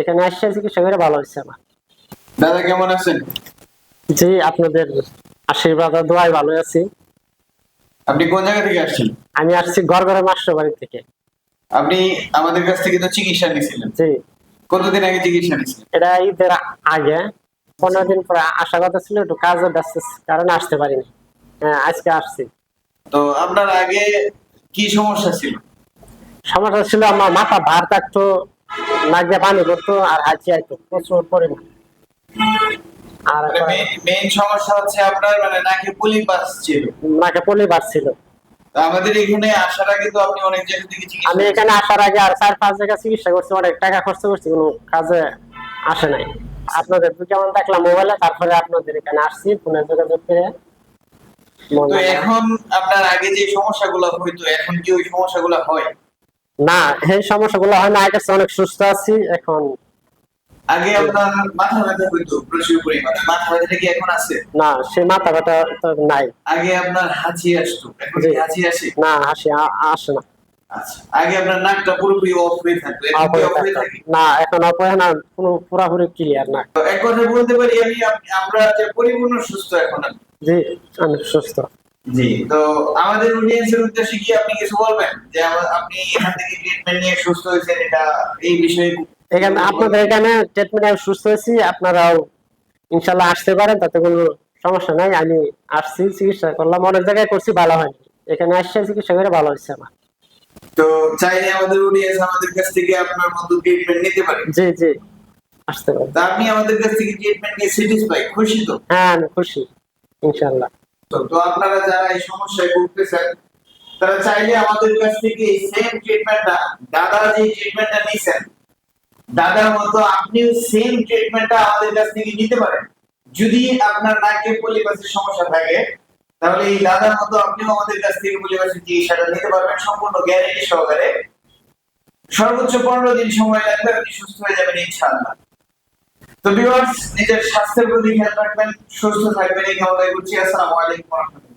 এখানে আসছে চিকিৎসা করে ভালো হয়েছে আমার। দাদা কেমন আছেন? জি আপনাদের আশীর্বাদ আর দোয়ায় ভালো আছি। আপনি কোন জায়গা থেকে আসছেন? আমি আসছি গড়গড়ে মাস্টার বাড়ি থেকে। আপনি আমাদের কাছ থেকে তো চিকিৎসা নিয়েছিলেন। জি। কতদিন আগে চিকিৎসা নিয়েছিলেন? এটা ঈদের আগে পনেরো দিন পরে। আসা কথা ছিল একটু কাজে ব্যস্ত কারণে আসতে পারিনি। হ্যাঁ আজকে আসছি। তো আপনার আগে কি সমস্যা ছিল? সমস্যা ছিল আমার মাথা ভার থাকতো নাক দিয়ে পানি আর হাঁচি আইতো। প্রচুর পরিমাণ। আর মেইন সমস্যা হচ্ছে আপনার মানে নাকে পুলি ছিল। নাকে পলি তো আমাদের এখানে আসার আগে তো আপনি অনেক জায়গা থেকে চিকিৎসা আমি এখানে আসার আগে আর চার পাঁচ জায়গায় চিকিৎসা করছি অনেক টাকা খরচ করছি কোনো কাজে আসে নাই। আপনাদের তো কেমন দেখলাম মোবাইলে তারপরে আপনাদের এখানে আসছি ফোনে যোগাযোগ করে তো এখন আপনার আগে যে সমস্যাগুলো হইতো এখন কি ওই সমস্যাগুলো হয়? না এই সমস্যাগুলো হয় না আগে অনেক সুস্থ আছি এখন আগে আপনার মাথা ব্যথা হইতো প্রচুর পরিমাণে। মাথা ব্যথাটা কি এখন আছে? না সেই মাথা ব্যথা তো নাই। আগে আপনার হাঁচি আসতো এখন কি হাঁচি আসে? না হাসি আসে না। আচ্ছা আগে আপনার নাকটা পুরোপুরি অফ হয়ে থাকতো এখন অফ হয়ে না না পুরো পুরাপুরি ক্লিয়ার না। তো এক কথা বলতে পারি আমি আমরা পরিপূর্ণ সুস্থ এখন। জি আমি সুস্থ। জি তো আমাদের অডিয়েন্সের উদ্দেশ্যে কি আপনি কিছু বলবেন? যে আপনি এখান থেকে ট্রিটমেন্ট নিয়ে সুস্থ হয়েছেন এটা এই বিষয়ে এখানে আপনাদের এখানে ট্রিটমেন্ট আমি সুস্থ হয়েছি আপনারাও ইনশাল্লাহ আসতে পারেন তাতে কোনো সমস্যা নাই। আমি আসছি চিকিৎসা করলাম অনেক জায়গায় করছি ভালো হয়নি। এখানে আসছে চিকিৎসা করে ভালো হয়েছে আমার। তো চাইলে আমাদের অডিয়েন্স আমাদের কাছ থেকে আপনার মতো ট্রিটমেন্ট নিতে পারে। জি জি আসতে পারেন তা আপনি আমাদের কাছ থেকে ট্রিটমেন্ট নিয়ে স্যাটিসফাই খুশি তো? হ্যাঁ আমি খুশি ইনশাল্লাহ। তো- আপনারা যারা এই সমস্যায় ভুগতেছেন, তারা চাইলে আমাদের কাছ থেকে এই সেম ট্রিটমেন্টটা দাদা যে ট্রিটমেন্টটা দাদার মতো আপনিও সেম ট্রিটমেন্টটা আমাদের কাছ থেকে নিতে পারেন। যদি আপনার নাকে পলিপাসের সমস্যা থাকে, তাহলে এই দাদার মতো আপনিও আমাদের কাছ থেকে পলিপাসের চিকিৎসাটা নিতে পারবেন সম্পূর্ণ গ্যারেন্টি সহকারে। সর্বোচ্চ পনেরো দিন সময় লাগবে, আপনি সুস্থ হয়ে যাবেন, ইনশাআল্লাহ। তো ভিউয়ার্স নিজের স্বাস্থ্যের প্রতি খেয়াল রাখবেন সুস্থ থাকবেন। এই কামনায় করছি। আসসালামু আলাইকুম